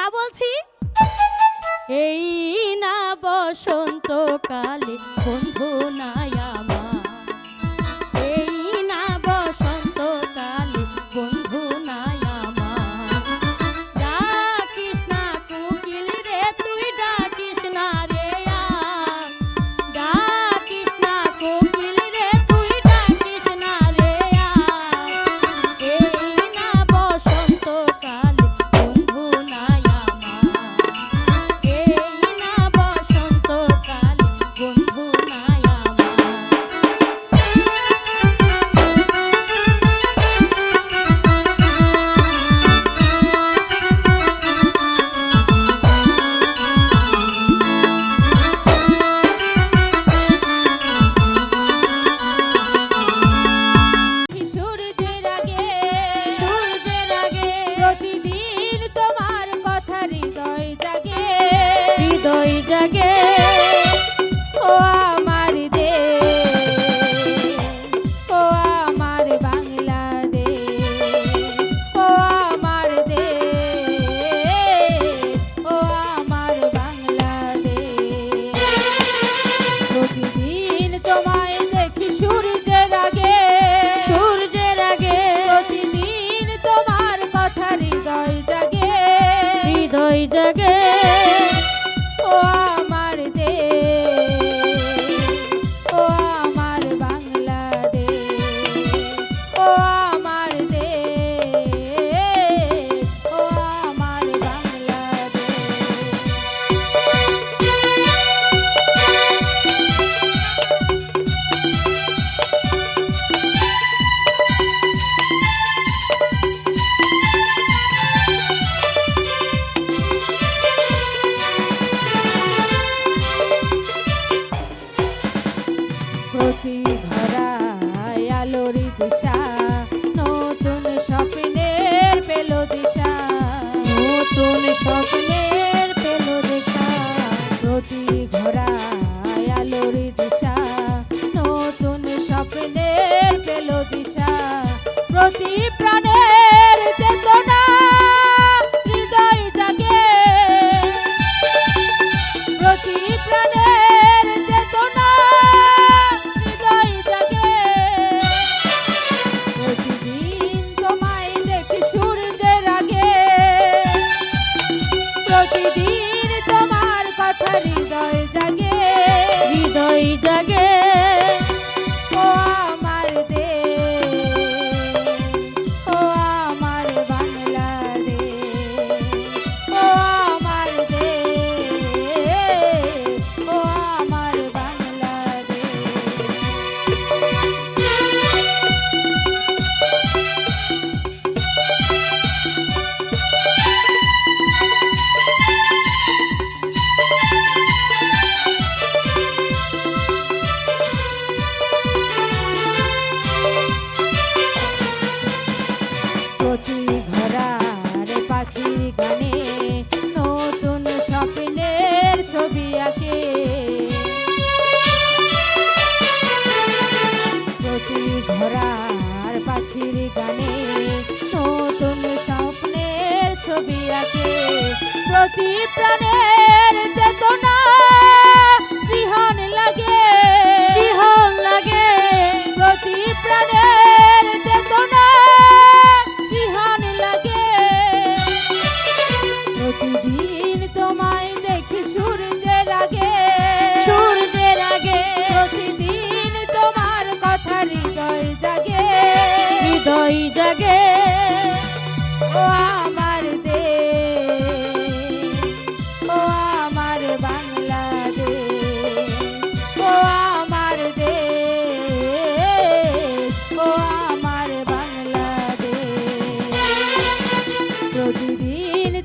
যা বলছি? এই না বসন্তকালে বন্ধু নায়ামা জাগে আশা নতুন স্বপ্নের পেল দিশা। নতুন স্বপ্নের পেল দিশা, প্রতি ঘোরায় আলোর দিশা। নতুন স্বপ্নের পেল প্রতি প্রাণের